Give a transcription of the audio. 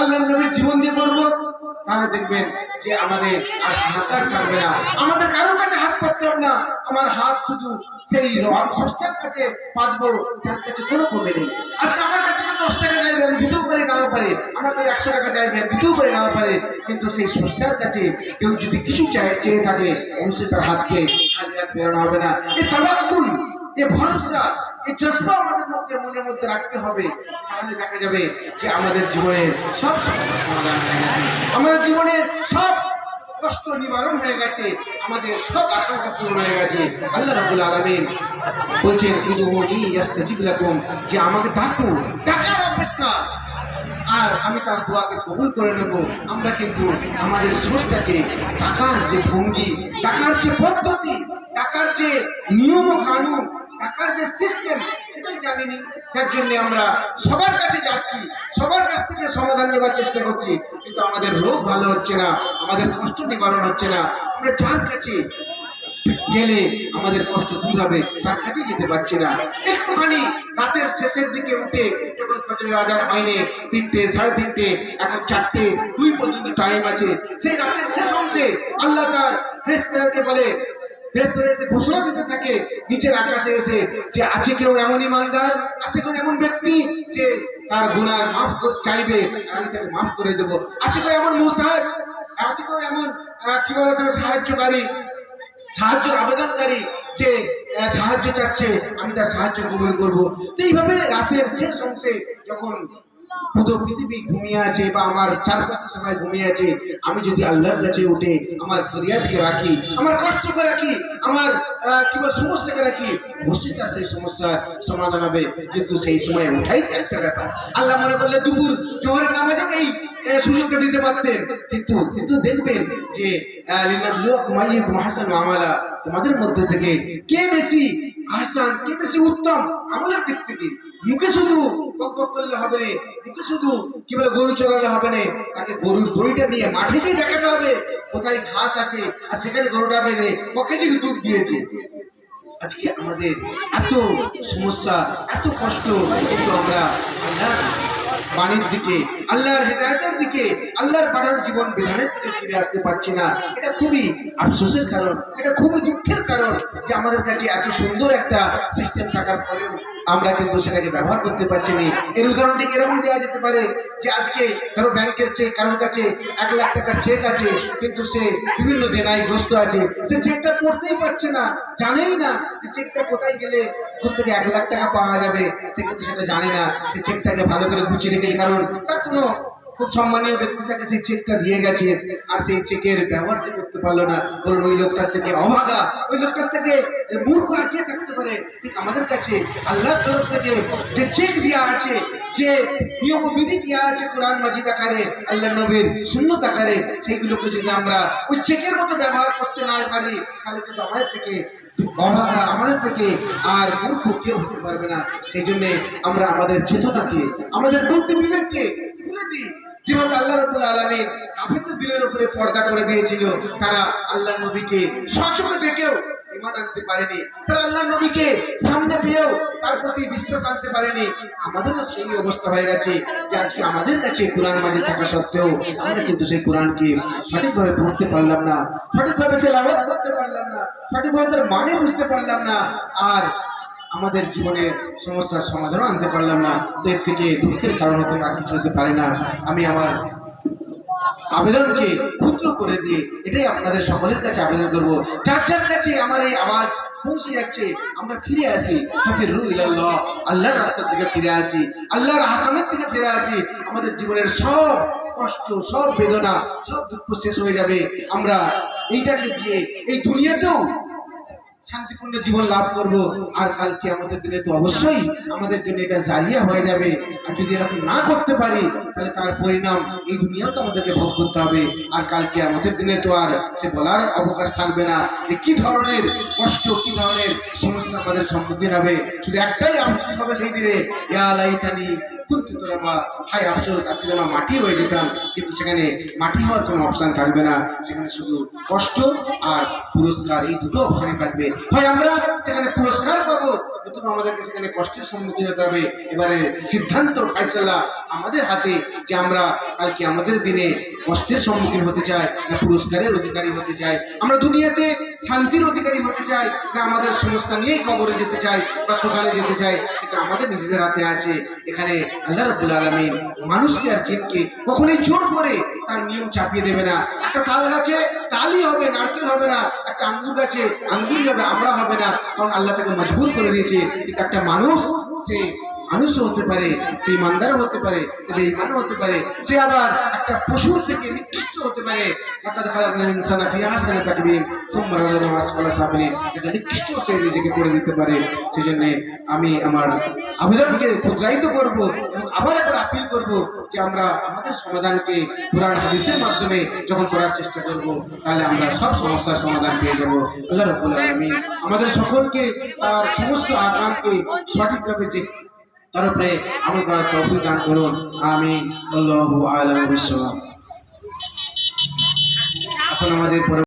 আল্লাহ নবীর জীবন দিয়ে তাহলে দেখবেন যে আমাদের আর না। আমাদের কারোর কাছে হাত না, আমার হাত শুধু সেই রং ষষ্ঠার কাছে পাতবো, যার কাছে কোনো কমে নেই। আজকে আমার কাছ দশ টাকা আমি পারি, নাও পারে। আমার কাছে একশো টাকা চাইবে আমি দিতেও পারি, নাও পারে। কিন্তু সেই ষষ্ঠার কাছে কেউ যদি কিছু চায়, চেয়ে থাকে, অবশ্যই তার হাতকে হাত হবে না। এই তাবাক্কুল এ ভরসা এই জজ্বা আমাদের মধ্যে, মনের মধ্যে রাখতে হবে। তাহলে দেখা যাবে যে আমাদের জীবনের সব আমাদের জীবনের সব কষ্ট নিবারণ হয়ে গেছে। আমাদের সব আশঙ্কা পূরণ হয়ে গেছে। আল্লাহ রাব্বুল আলামিন বলছেন যে আমাকে ডাকো, ডাকার অপেক্ষা। আর আমি তার দোয়াকে কবুল করে নেব। আমরা কিন্তু আমাদের স্রষ্টাকে টাকার যে ভঙ্গি টাকার যে পদ্ধতি টাকার যে নিয়ম কানুন টাকার যে সিস্টেম সেটাই জানিনি। যার জন্য আমরা সবার কাছে যাচ্ছি, সবার কাছ থেকে সমাধান নেবার চেষ্টা করছি। কিন্তু আমাদের রোগ ভালো হচ্ছে না, আমাদের কষ্ট নিবারণ হচ্ছে না। আমরা যার কাছে গেলে আমাদের কষ্ট দূর হবে, তার কাছে যেতে পারছি না। একটুখানি রাতের শেষের দিকে উঠে যখন ফজরের মাইনে তিনটে, সাড়ে তিনটে, এখন চারটে, দুই পর্যন্ত টাইম আছে। সেই রাতের শেষ অংশে আল্লাহ তার বলে ফেরেশতারা এসে ঘোষণা দিতে থাকে, নিচের আকাশে এসে যে আছে কেউ এমন ইমানদার, আছে কেউ এমন ব্যক্তি যে তার গুনার মাফ চাইবে আমি তাকে মাফ করে দেবো। আছে কেউ এমন মুহতাজ আছে কেউ এমন কি বলে তার সাহায্যকারী, সাহায্যের আবেদনকারী যে সাহায্য চাচ্ছে, আমি তার সাহায্য কবুল করব। তো এইভাবে রাতের শেষ অংশে যখন পুরো পৃথিবী ঘুমিয়ে আছে বা আমার চারপাশে সবাই ঘুমিয়ে আছে আমি যদি আল্লাহর কাছে উঠে আমার ফরিয়াদকে রাখি আমার কষ্টকে রাখি আমার আহ, কি বল সমস্যাকে রাখি অবশ্যই তার সেই সমস্যার সমাধান হবে। কিন্তু সেই সময় ওঠাই একটা ব্যাপার। আল্লাহ মনে করলে দুপুর জোহরের নামাজে এই সুযোগটা দিতে পারতেন। কিন্তু কিন্তু দেখবেন যে আমালা তোমাদের মধ্যে থেকে কে বেশি আহসান কে বেশি উত্তম আমলের দিক থেকে মুখে শুধু করলে হবে না শুধু কি বলে গরু চড়ালে হবে না, তাকে গরুর দড়িটা নিয়ে মাঠে গিয়ে দেখাতে হবে, কোথায় ঘাস আছে, আর সেখানে গরুটা বেঁধে যে দুধ দিয়েছে। আজকে আমাদের এত সমস্যা, এত কষ্ট, কিন্তু আমরা বাণীর দিকে, আল্লাহর হেদায়তের দিকে, আল্লাহর পাঠানোর জীবন বিধানের দিকে ফিরে আসতে পারছি না। এটা খুবই আফসোসের কারণ, এটা খুবই দুঃখের কারণ যে আমাদের কাছে এত সুন্দর একটা সিস্টেম থাকার পরেও আমরা কিন্তু সেটাকে ব্যবহার করতে পারছি না। এর উদাহরণটি এরকম দেওয়া যেতে পারে যে আজকে ধরো ব্যাংকের চেক, কারোর কাছে এক লাখ টাকার চেক আছে, কিন্তু সে বিভিন্ন দেনায় গ্রস্ত আছে, সে চেকটা পড়তেই পারছে না, জানেই না যে চেকটা কোথায় গেলে, কোথা থেকে এক লাখ টাকা পাওয়া যাবে, সে কিন্তু সেটা জানে না। সে চেকটাকে ভালো করে গুছিয়ে রেখে কারণ তার কোনো খুব সম্মানীয় ব্যক্তি তাকে সেই চেকটা দিয়ে গেছে আর সেই চেকের ব্যবহার সে করতে পারল না। বলুন ওই লোকটার থেকে অভাগা। ওই লোকটার থেকে মূর্খ আর কে থাকতে পারে? ঠিক আমাদের কাছে আল্লাহর তরফ থেকে যে চেক দেওয়া আছে, যে নিয়মবিধি দেওয়া আছে কোরআন মাজিদ আকারে, আল্লাহ নবীর শূন্যত আকারে, সেইগুলোকে যদি আমরা ওই চেকের মতো ব্যবহার করতে না পারি, তাহলে কিন্তু আমাদের থেকে আমাদের থেকে আর মূর্খ কেউ হতে পারবে না। সেই জন্য আমরা আমাদের চেতনাকে, আমাদের বুদ্ধি বিবেককে খুলে দিই। যেভাবে আল্লাহ রবুল আলমীর কাফের দিলের উপরে পর্দা করে দিয়েছিল, তারা আল্লাহ নবীকে সচকে দেখেও ইমান আনতে পারেনি। তারা আল্লাহ নবীকে সামনে পেয়েও তার প্রতি বিশ্বাস আনতে পারেনি। আমাদেরও সেই অবস্থা হয়ে গেছে যে আজকে আমাদের কাছে কোরআন মাঝে থাকা সত্ত্বেও আমরা কিন্তু সেই কোরআনকে সঠিকভাবে পড়তে পারলাম না, সঠিকভাবে তেলাওয়াত করতে পারলাম না, সঠিকভাবে তার মানে বুঝতে পারলাম না, আর আমাদের জীবনের সমস্যার সমাধানও আনতে পারলাম না। তো এর থেকে দুঃখের কারণ হতে আর কিছু হতে পারে না। আমি আমার আবেদনকে ক্ষুদ্র করে দিয়ে এটাই আপনাদের সকলের কাছে আবেদন করব। যার যার কাছে আমার এই আওয়াজ পৌঁছে যাচ্ছে, আমরা ফিরে আসি। হাফির ইলাল্লাহ, আল্লাহর রাস্তার থেকে ফিরে আসি, আল্লাহর আহকামের থেকে ফিরে আসি। আমাদের জীবনের সব কষ্ট, সব বেদনা, সব দুঃখ শেষ হয়ে যাবে। আমরা এইটাকে দিয়ে এই দুনিয়াতেও শান্তিপূর্ণ জীবন লাভ করব। আর কালকে আমাদের দিনে তো অবশ্যই আমাদের জন্য এটা জালিয়া হয়ে যাবে। আর যদি এরকম না করতে পারি, তাহলে তার পরিণাম এই দুনিয়াও তো আমাদেরকে ভোগ করতে হবে। আর কালকে আমাদের দিনে তো আর সে বলার অবকাশ থাকবে না যে কি ধরনের কষ্ট, কি ধরনের সমস্যা আমাদের সম্মুখীন হবে। শুধু একটাই আফসোস হবে সেই দিনে। ইয়া কুন্তু তোলাবা হাই আফসোস আজকে যেন মাটি হয়ে যেতাম, কিন্তু সেখানে মাটি হওয়ার কোনো অপশন থাকবে না। সেখানে শুধু কষ্ট আর পুরস্কার, এই দুটো অপশনে থাকবে। হয় আমরা সেখানে পুরস্কার পাবো, নতুবা আমাদেরকে সেখানে কষ্টের সম্মুখীন হতে হবে। এবারে সিদ্ধান্ত, ফাইসালা আমাদের হাতে যে আমরা কালকে আমাদের দিনে কষ্টের সম্মুখীন হতে চাই, না পুরস্কারের অধিকারী হতে চাই। আমরা দুনিয়াতে শান্তির অধিকারী হতে চাই, না আমাদের সংস্থা নিয়েই কবরে যেতে চাই বা শ্মশানে যেতে চাই, সেটা আমাদের নিজেদের হাতে আছে। এখানে আল্লাহ রাবুল আলমী মানুষকে আর জিনকে কখনোই জোর করে তার নিয়ম চাপিয়ে দেবে না। একটা তাল গাছে তালই হবে, নারকেল হবে না, একটা আঙ্গুর গাছে আঙ্গুরই হবে, আমরা হবে না। কারণ আল্লাহ তাকে মজবুর করে দিয়েছে। একটা মানুষ, সে মানুষও হতে পারে সে ইমানদারও হতে পারে সে বেঈমানও হতে পারে, সে আবার একটা পশুর থেকে নিকৃষ্ট হতে পারে। ইনসানা নিকৃষ্ট সে নিজেকে করে দিতে পারে। সেজন্য আমি আমার আবেদনকে করব এবং আবার একবার আপিল করব যে আমরা আমাদের সমাধানকে কোরআন হাদিসের মাধ্যমে যখন করার চেষ্টা করব, তাহলে আমরা সব সমস্যার সমাধান পেয়ে যাব। আল্লাহ আমাদের সকলকে তার সমস্ত আকামকে সঠিকভাবে যে তার উপরে আমল করার দান করুন। আমি আল্লাহ আলম বিশ্বনাথ এখন আমাদের